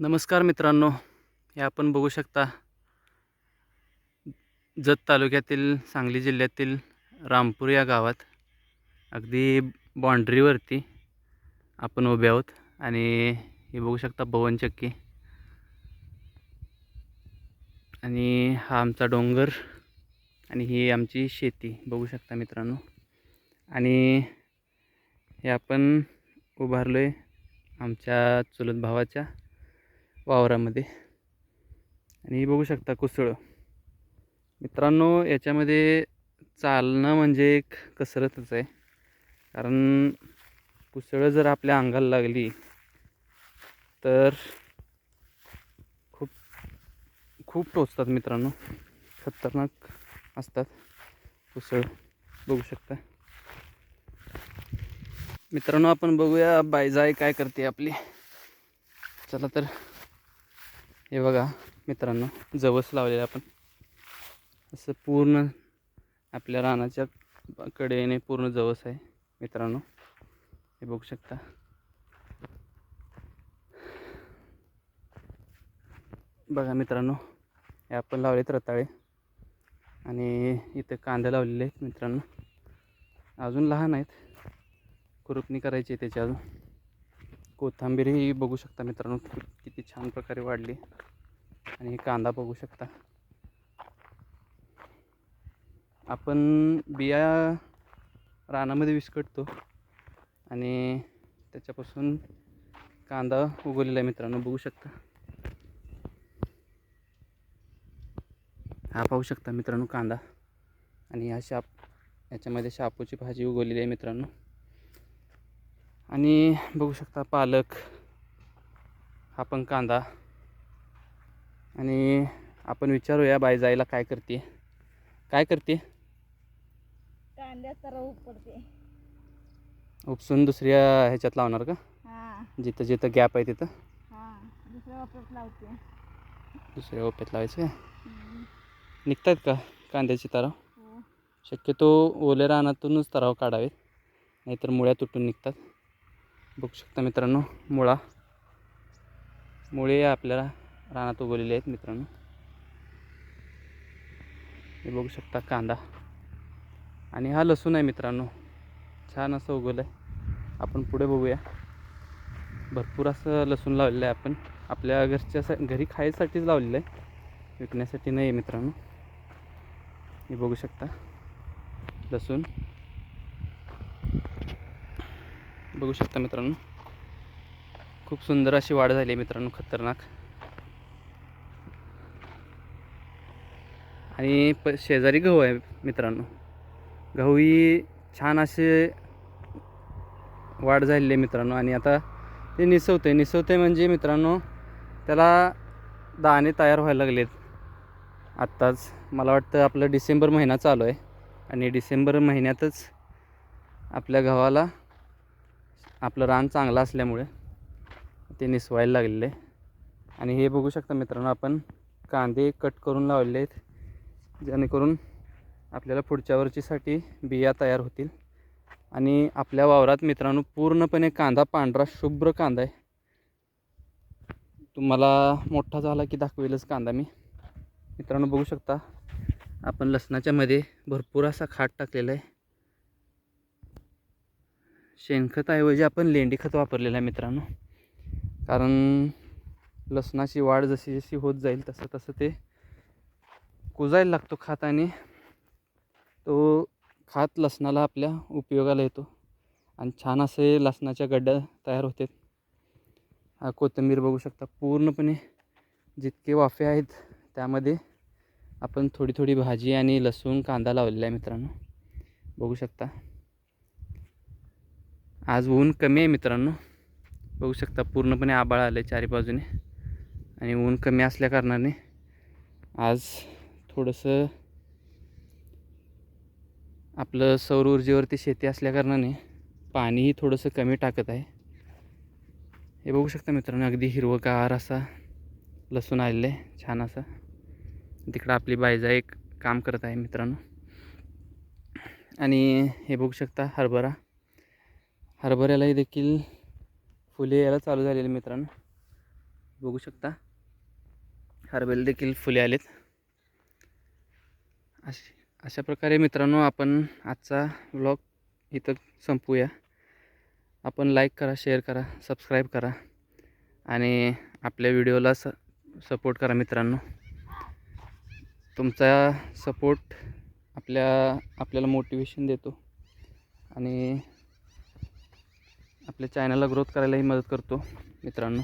नमस्कार मित्रांनो हे आपण बघू शकता जत तालुक्यातील सांगली जिल्ह्यातील रामपूर या गावात अगदी बाँड्रीवरती आपण उभे आहोत आणि हे बघू शकता पवनचक्की आणि हा आमचा डोंगर आणि ही आमची शेती बघू शकता मित्रांनो. आणि हे आपण उभारलो आहे आमच्या चुलत भावाच्या वावरामध्ये. आणि बघू शकता कुसळं. मित्रांनो याच्यामध्ये चालणं म्हणजे एक कसरतच आहे. कारण कुसळं जर आपल्या अंगाला लागली तर खूप खूप टोचतात मित्रांनो. खतरनाक असतात कुसळ. बघू शकता. मित्रांनो आपण बघूया बायजाय काय करते आपली. चला तर हे बघा मित्रांनो जवस लावलेलं आपण. असं पूर्ण आपल्या रानाच्या कडेने पूर्ण जवस आहे मित्रांनो. हे बघू शकता. बघा मित्रांनो हे आपण लावलेत रताळे. आणि इथं कांदे लावलेले आहेत मित्रांनो. अजून लहान आहेत. खुरपणी करायची आहे त्याची अजून. कोथिंबीर ही बघू शकता मित्रांनो किती छान प्रकारे वाढली. आणि कांदा बघू शकता. आपण बिया रानामध्ये विस्कटतो आणि त्याच्यापासून कांदा उगवलेला आहे मित्रांनो बघू शकता. हा पाहू शकता मित्रांनो कांदा. आणि ह्या शाप याच्यामध्ये शापूची भाजी उगवलेली आहे मित्रांनो. आणि बघू शकता पालक हा पण कांदा. आणि आपण विचारूया बायजाईला काय करते. काय करते? उपसून दुसऱ्या ह्याच्यात लावणार का? हा. जिथं जिथं गॅप आहे तिथं? दुसऱ्या वापरत लावते. दुसऱ्या ओप्यात लावायचं. निघतात का कांद्याची तराव? हो. शक्यतो ओल्या रानातूनच तराव काढावेत नाहीतर मुळ्या तुटून निघतात. बघू शकता मित्रांनो मुळा. मुळे आपल्याला रानात उगवलेले आहेत मित्रांनो. हे बघू शकता कांदा. आणि हा लसूण आहे मित्रांनो. छान असं उगवलं आहे आपण पुढे बघूया. भरपूर असं लसूण लावलेलं आहे आपण. आपल्या घरच्या सा- घरी खायसाठीच लावलेलं आहे. विकण्यासाठी नाही आहे मित्रांनो. हे बघू शकता. लसूण. बघू शकता मित्रांनो. खूप सुंदर अशी वाढ झाली आहे मित्रांनो खतरनाक. आणि प शेजारी गहू आहे मित्रांनो. गहू ही छान असे वाढ झालेली आहे मित्रांनो. आणि आता ते निसवते निसवते म्हणजे मित्रांनो त्याला दाणे तयार व्हायला लागलेत आत्ताच. मला वाटतं आपलं डिसेंबर महिना चालू आहे. आणि डिसेंबर महिन्यातच आपल्या गव्हाला आपलं रान चांगलं असल्यामुळे ते निसवायला लागलेलं. आहे आणि हे बघू शकता मित्रांनो आपण कांदे कट करून लावलेले आहेत. जेणेकरून आपल्याला पुढच्या वर्षीसाठी बिया तयार होतील. आणि आपल्या वावरात मित्रांनो पूर्णपणे कांदा पांढरा शुभ्र कांदा आहे. तुम्हाला मोठा झाला की दाखवेलच कांदा मी. मित्रांनो बघू शकता आपण लसणाच्यामध्ये भरपूर असा खाट टाकलेला आहे. शेणखताऐवजी आपण लेंडी खत वापरलेलं आहे मित्रांनो. कारण लसणाची वाढ जशी जशी होत जाईल तसं तसं ते कुजायला लागतो खात आणि तो खात लसणाला आपल्या उपयोगाला येतो. आणि छान असे लसणाच्या गड्ड्या तयार होतात. हा कोथिंबीर बघू शकता पूर्णपणे जितके वाफे आहेत त्यामध्ये आपण थोडी थोडी भाजी आणि लसूण कांदा लावलेला आहे मित्रांनो. बघू शकता. आज ऊन कमी आहे मित्रांनो. बघू शकता पूर्णपणे आबाळ आलं आहे चारी बाजूने. आणि ऊन कमी असल्या कारणाने आज थोडंसं आपलं सौर ऊर्जेवरती शेती असल्या कारणाने पाणीही थोडंसं कमी टाकत आहे. हे बघू शकता मित्रांनो अगदी हिरवगार असा लसूण आलेलं आहे छान असा. तिकडं आपली बायजा एक काम करत आहे मित्रांनो. आणि हे बघू शकता हरभरा. हरभऱ्यालाही देखील फुले यायला चालू झालेली मित्रांनो. बघू शकता. हरबेल देखील फुले आलेत. अशी अशा प्रकारे मित्रांनो आपण आजचा व्लॉग इथं संपूया. आपण लाईक करा शेअर करा सबस्क्राईब करा आणि आपल्या व्हिडिओला स सपोर्ट करा मित्रांनो. तुमचा सपोर्ट आपल्या आपल्याला मोटिवेशन देतो. आणि आपल्या चॅनलला ग्रोथ करायलाही मदत करतो मित्रांनो.